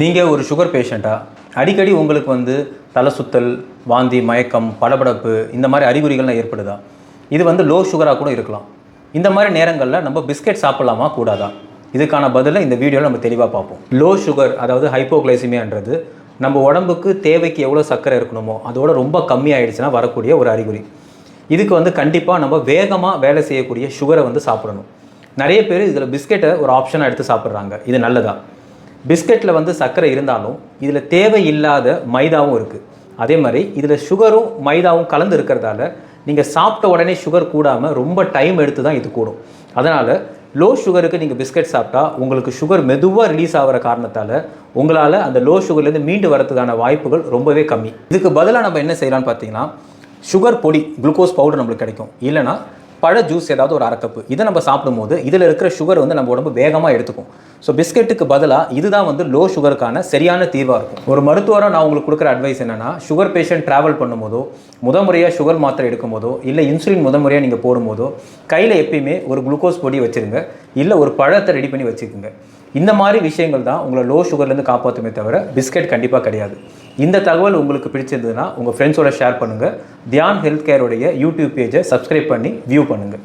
நீங்கள் ஒரு சுகர் பேஷண்ட்டாக அடிக்கடி உங்களுக்கு வந்து தலை சுத்தல் வாந்தி மயக்கம் படபடப்பு இந்த மாதிரி அறிகுறிகள்லாம் ஏற்படுதா? இது வந்து லோ சுகராக கூட இருக்கலாம். இந்த மாதிரி நேரங்களில் நம்ம பிஸ்கெட் சாப்பிடலாமா கூடாதா? இதுக்கான பதிலை இந்த வீடியோவில் நம்ம தெளிவாக பார்ப்போம். லோ சுகர் அதாவது ஹைப்போகிளைசிமியான்றது நம்ம உடம்புக்கு தேவைக்கு எவ்வளோ சர்க்கரை இருக்கணுமோ அதோட ரொம்ப கம்மியாயிடுச்சுன்னா வரக்கூடிய ஒரு அறிகுறி. இதுக்கு வந்து கண்டிப்பாக நம்ம வேகமாக வேலை செய்யக்கூடிய சுகரை வந்து சாப்பிடணும். நிறைய பேர் இதில் பிஸ்கெட்டை ஒரு ஆப்ஷனாக எடுத்து சாப்பிட்றாங்க. இது நல்லதா? பிஸ்கெட்டில் வந்து சர்க்கரை இருந்தாலும் இதில் தேவையில்லாத மைதாவும் இருக்குது அதே மாதிரி இதில் சுகரும் மைதாவும் கலந்து இருக்கிறதால நீங்கள் சாப்பிட்ட உடனே சுகர் கூடாமல் ரொம்ப டைம் எடுத்து தான் இது கூடும். அதனால் லோ சுகருக்கு நீங்கள் பிஸ்கெட் சாப்பிட்டா உங்களுக்கு சுகர் மெதுவாக ரிலீஸ் ஆகிற காரணத்தால் உங்களால் அந்த லோ சுகர்லேருந்து மீண்டு வரதுக்கான வாய்ப்புகள் ரொம்பவே கம்மி. இதுக்கு பதிலாக நம்ம என்ன செய்யலாம்னு பார்த்தீங்கன்னா சுகர் பொடி குளுக்கோஸ் பவுடர் நம்மளுக்கு கிடைக்கும். இல்லைனா பழ ஜூஸ் ஏதாவது ஒரு அரைக்கப்பு. இதை நம்ம சாப்பிடும்போது இதில் இருக்கிற சுகர் வந்து நம்ம உடம்பு வேகமாக எடுத்துக்கும். ஸோ பிஸ்கெட்டுக்கு பதிலாக இதுதான் வந்து லோ சுகருக்கான சரியான தீர்வாக இருக்கும். ஒரு மருத்துவராக நான் உங்களுக்கு கொடுக்குற அட்வைஸ் என்னென்னா சுகர் பேஷண்ட் ட்ராவல் பண்ணும்போதோ முத முறையாக சுகர் மாத்திரை எடுக்கும்போதோ இல்லை இன்சுலின் முத முறையாக நீங்கள் போடும்போதோ கையில் எப்பயுமே ஒரு குளுக்கோஸ் பொடி வச்சுருங்க. இல்லை ஒரு பழத்தை ரெடி பண்ணி வச்சுக்கோங்க. இந்த மாதிரி விஷயங்கள் தான் உங்களை லோ சுகர்லேருந்து காப்பாற்றுமே தவிர பிஸ்கெட் கண்டிப்பாக கிடையாது. இந்த தகவல் உங்களுக்கு பிடிச்சிருந்ததுன்னா உங்கள் ஃப்ரெண்ட்ஸோட ஷேர் பண்ணுங்கள் தியான் ஹெல்த் கேரோடைய யூடியூப் பேஜை சப்ஸ்கிரைப் பண்ணி வியூ பண்ணுங்கள்